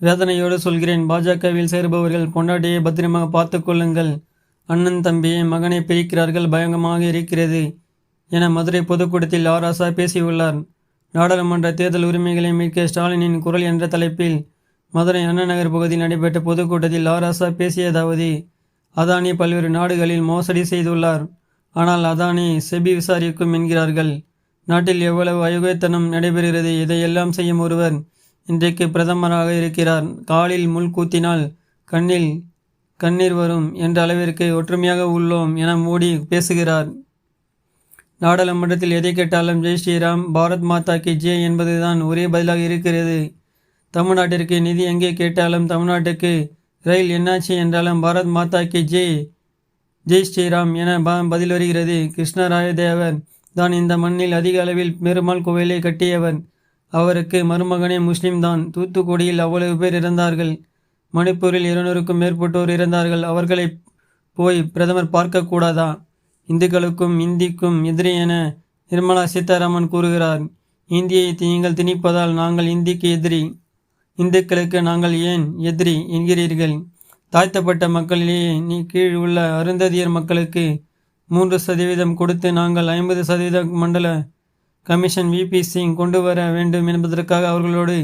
வேதனையோடு சொல்கிறேன். பாஜகவில் சேருபவர்கள் பொண்டாட்டியை பத்திரமாக பார்த்து கொள்ளுங்கள். அண்ணன் தம்பியை மகனை பிரிக்கிறார்கள் பயங்கரமாக இருக்கிறது என மதுரை பொதுக்கூட்டத்தில் ஆர். ஆசா பேசியுள்ளார். நாடாளுமன்ற தேர்தல் உரிமைகளை மீட்க ஸ்டாலினின் குரல் என்ற தலைப்பில் மதுரை அண்ணா நகர் பகுதியில் நடைபெற்ற பொதுக்கூட்டத்தில் ஆர். ஆசா பேசியதாவது அதானி பல்வேறு நாடுகளில் மோசடி செய்துள்ளார். ஆனால் அதானி செபி விசாரிக்கும் என்கிறார்கள். நாட்டில் எவ்வளவு அயோக்கியத்தனம் நடைபெறுகிறது இதையெல்லாம் செய்யும் ஒருவர் இன்றைக்கு பிரதமராக இருக்கிறார். காலில் முள் கூத்தினால் கண்ணில் கண்ணீர் வரும் என்ற அளவிற்கு ஒற்றுமையாக உள்ளோம் என மோடி பேசுகிறார். நாடாளுமன்றத்தில் எதை கேட்டாலும் ஜெய் ஸ்ரீராம் பாரத் மாதா கி ஜே என்பதுதான் ஒரே பதிலாக இருக்கிறது. தமிழ்நாட்டிற்கு நிதி எங்கே கேட்டாலும் தமிழ்நாட்டுக்கு ரயில் என்னாச்சு என்றாலும் பாரத் மாதா கி ஜெய் ஜெய் ஸ்ரீராம் என ப- பதில் வருகிறது. கிருஷ்ணராயதேவர் தான் இந்த மண்ணில் அதிக அளவில் பெருமாள் கோவிலை கட்டியவன் அவருக்கு மருமகனே முஸ்லிம் தான் தூத்துக்குடியில் அவ்வளவு பேர் இறந்தார்கள். மணிப்பூரில் இருநூறுக்கும் மேற்பட்டோர் இறந்தார்கள். அவர்களை போய் பிரதமர் பார்க்கக்கூடாதா? இந்துக்களுக்கும் இந்திக்கும் எதிரி என நிர்மலா சீதாராமன் கூறுகிறார். இந்தியை நீங்கள் திணிப்பதால் நாங்கள் இந்திக்கு எதிரி. இந்துக்களுக்கு நாங்கள் ஏன் எதிரி என்கிறீர்கள்? தாழ்த்தப்பட்ட மக்களிலேயே நீ கீழ் உள்ள அருந்ததியர் மக்களுக்கு மூன்று சதவீதம் கொடுத்து நாங்கள் ஐம்பது சதவீத மண்டல கமிஷன் விபி சிங் கொண்டு வர வேண்டும் என்பதற்காக அவர்களோடு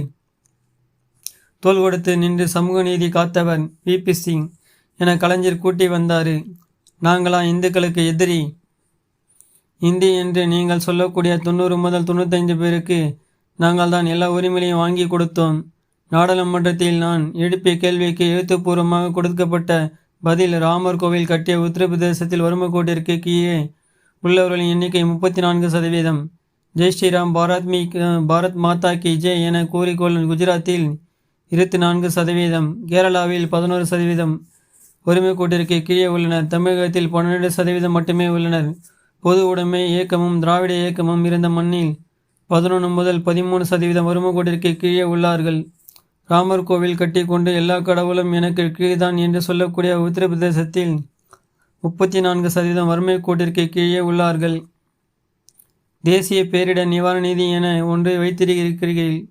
தோல் கொடுத்து நின்று சமூக நீதி காத்தவர் விபி சிங் என கலைஞர் கூட்டி வந்தார். நாங்களா இந்துக்களுக்கு எதிரி. இந்தி என்று நீங்கள் சொல்லக்கூடிய தொண்ணூறு முதல் தொண்ணூத்தைந்து பேருக்கு நாங்கள் தான் எல்லா உரிமைகளையும் வாங்கி கொடுத்தோம். நாடாளுமன்றத்தில் நான் எழுப்பிய கேள்விக்கு எழுத்துப்பூர்வமாக கொடுக்கப்பட்ட பதில் ராமர் கோவில் கட்டிய உத்தரப்பிரதேசத்தில் வறுமைக்கோட்டிற்கு கீழே உள்ளவர்களின் எண்ணிக்கை முப்பத்தி நான்கு சதவீதம். ஜெய் ஸ்ரீராம் பாரத் மீ பாரத் மாதா கி ஜெய் என கூறிக்கொள்ளும் குஜராத்தில் இருபத்தி நான்கு சதவீதம் கேரளாவில் பதினோரு சதவீதம் வறுமை கூட்டிற்கு கீழே உள்ளனர். தமிழகத்தில் பன்னெண்டு சதவீதம் மட்டுமே உள்ளனர். பொது உடைமை இயக்கமும் திராவிட இயக்கமும் இருந்த மண்ணில் பதினொன்று முதல் பதிமூணு சதவீதம் வறுமை கோட்டிற்கு கீழே உள்ளார்கள். ராமர் கோவில் கட்டி கொண்டு எல்லா கடவுளும் எனக்கு கீழ்தான் என்று சொல்லக்கூடிய உத்தரப்பிரதேசத்தில் முப்பத்தி நான்கு சதவீதம் வறுமை கோட்டிற்கு கீழே உள்ளார்கள். தேசிய பேரிடர் நிவாரண நிதி என ஒன்று வைத்திருக்கிறீர்கள்.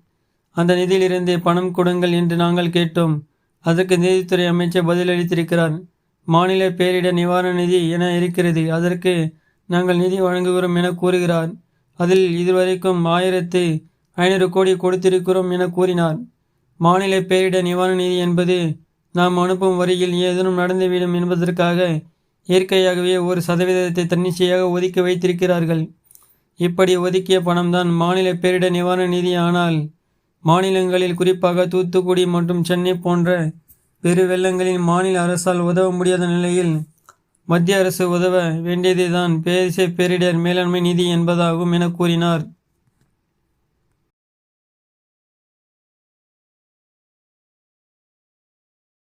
அந்த நிதியிலிருந்து பணம் கொடுங்கள் என்று நாங்கள் கேட்டோம். அதற்கு நிதித்துறை அமைச்சர் பதிலளித்திருக்கிறார். மாநில பேரிடர் நிவாரண நிதி என இருக்கிறது. அதற்கு நாங்கள் நிதி வழங்குகிறோம் என கூறுகிறார். அதில் இதுவரைக்கும் ஆயிரத்து ஐநூறு கோடி கொடுத்திருக்கிறோம் என கூறினார். மாநில பேரிடர் நிவாரண நிதி என்பது நாம் அனுப்பும் வரியில் ஏதேனும் நடந்துவிடும் என்பதற்காக இயற்கையாகவே ஒரு சதவீதத்தை தன்னிச்சையாக ஒதுக்கி வைத்திருக்கிறார்கள். இப்படி ஒதுக்கிய பணம்தான் மாநில பேரிடர் நிவாரண நிதி ஆனால் மாநிலங்களில் குறிப்பாக தூத்துக்குடி மற்றும் சென்னை போன்ற பெரு வெள்ளங்களில் மாநில அரசால் உதவ முடியாத நிலையில் மத்திய அரசு உதவ வேண்டியதுதான் பேரிசை பேரிடர் மேலாண்மை நிதி என்பதாகும் என கூறினார்.